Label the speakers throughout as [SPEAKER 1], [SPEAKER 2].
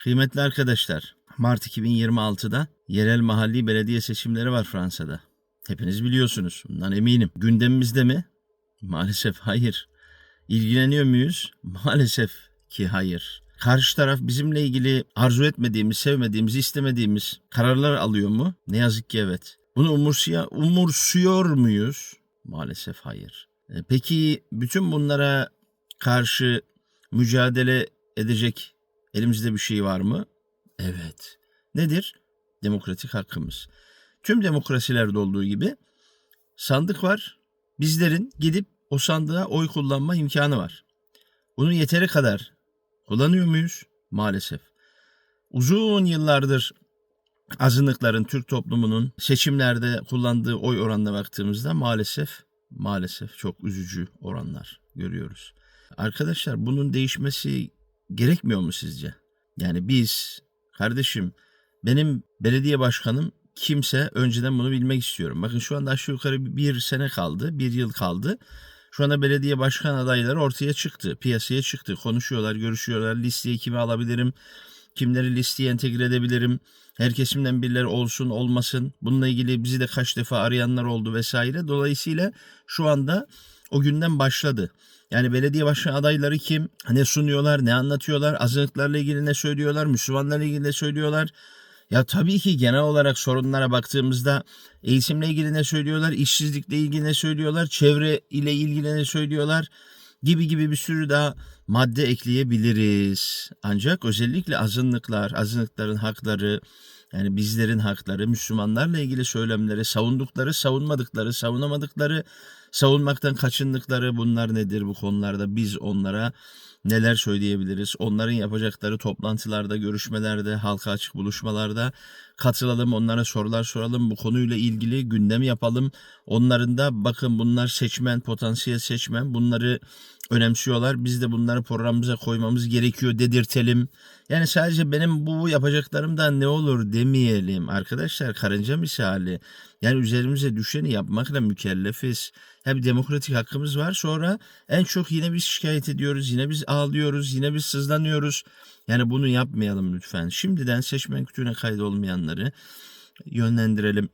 [SPEAKER 1] Kıymetli arkadaşlar, Mart 2026'da yerel mahalli belediye seçimleri var Fransa'da. Hepiniz biliyorsunuz, bundan eminim. Gündemimizde mi? Maalesef hayır. İlgileniyor muyuz? Maalesef ki hayır. Karşı taraf bizimle ilgili arzu etmediğimiz, sevmediğimiz, istemediğimiz kararlar alıyor mu? Ne yazık ki evet. Bunu umursuya, umursuyor muyuz? Maalesef hayır. E, Peki bütün bunlara karşı mücadele edecek elimizde bir şey var mı? Evet. Nedir? Demokratik hakkımız. Tüm demokrasilerde olduğu gibi sandık var. Bizlerin gidip o sandığa oy kullanma imkanı var. Bunu yeteri kadar kullanıyor muyuz? Maalesef. Uzun yıllardır azınlıkların, Türk toplumunun seçimlerde kullandığı oy oranına baktığımızda maalesef maalesef çok üzücü oranlar görüyoruz. Arkadaşlar bunun değişmesi gerekmiyor mu sizce? Yani biz kardeşim benim belediye başkanım kimse önceden bunu bilmek istiyorum. Bakın şu anda aşağı yukarı bir sene kaldı, bir yıl kaldı. Şu anda belediye başkan adayları ortaya çıktı, piyasaya çıktı. Konuşuyorlar, görüşüyorlar. Listeye kimi alabilirim, kimleri listeye entegre edebilirim. Her kesimden birileri olsun olmasın. Bununla ilgili bizi de kaç defa arayanlar oldu vesaire. Dolayısıyla şu anda o günden başladı. Yani belediye başkan adayları kim? Ne sunuyorlar, ne anlatıyorlar? Azınlıklarla ilgili ne söylüyorlar? Müslümanlarla ilgili ne söylüyorlar? Ya tabii ki genel olarak sorunlara baktığımızda eğitimle ilgili ne söylüyorlar? işsizlikle ilgili ne söylüyorlar? Çevre ile ilgili ne söylüyorlar? Gibi gibi bir sürü daha madde ekleyebiliriz. Ancak özellikle azınlıklar, azınlıkların hakları, yani bizlerin hakları, Müslümanlarla ilgili söylemleri, savundukları, savunmadıkları, savunamadıkları, savunmaktan kaçındıkları bunlar nedir bu konularda? Biz onlara neler söyleyebiliriz? Onların yapacakları toplantılarda, görüşmelerde, halka açık buluşmalarda katılalım, onlara sorular soralım, bu konuyla ilgili gündem yapalım. Onların da bakın bunlar seçmen, potansiyel seçmen, bunları önemsiyorlar. Biz de bunları programımıza koymamız gerekiyor dedirtelim. Yani sadece benim bu yapacaklarımdan ne olur demeyelim. Arkadaşlar karınca misali. Yani üzerimize düşeni yapmakla mükellefiz. Hem demokratik hakkımız var sonra en çok yine biz şikayet ediyoruz. Yine biz ağlıyoruz. Yine biz sızlanıyoruz. Yani bunu yapmayalım lütfen. Şimdiden seçmen kütüğüne kaydolmayanları yönlendirelim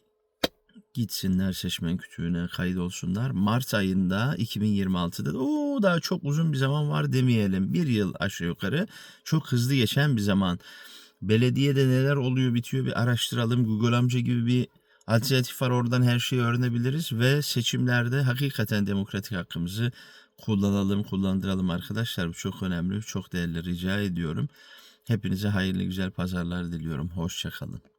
[SPEAKER 1] gitsinler seçmen kütüğüne kaydolsunlar. Mart ayında 2026'da o daha çok uzun bir zaman var demeyelim. Bir yıl aşağı yukarı çok hızlı geçen bir zaman. Belediyede neler oluyor bitiyor bir araştıralım. Google amca gibi bir alternatif var oradan her şeyi öğrenebiliriz ve seçimlerde hakikaten demokratik hakkımızı kullanalım, kullandıralım arkadaşlar. Bu çok önemli, çok değerli rica ediyorum. Hepinize hayırlı güzel pazarlar diliyorum. Hoşçakalın.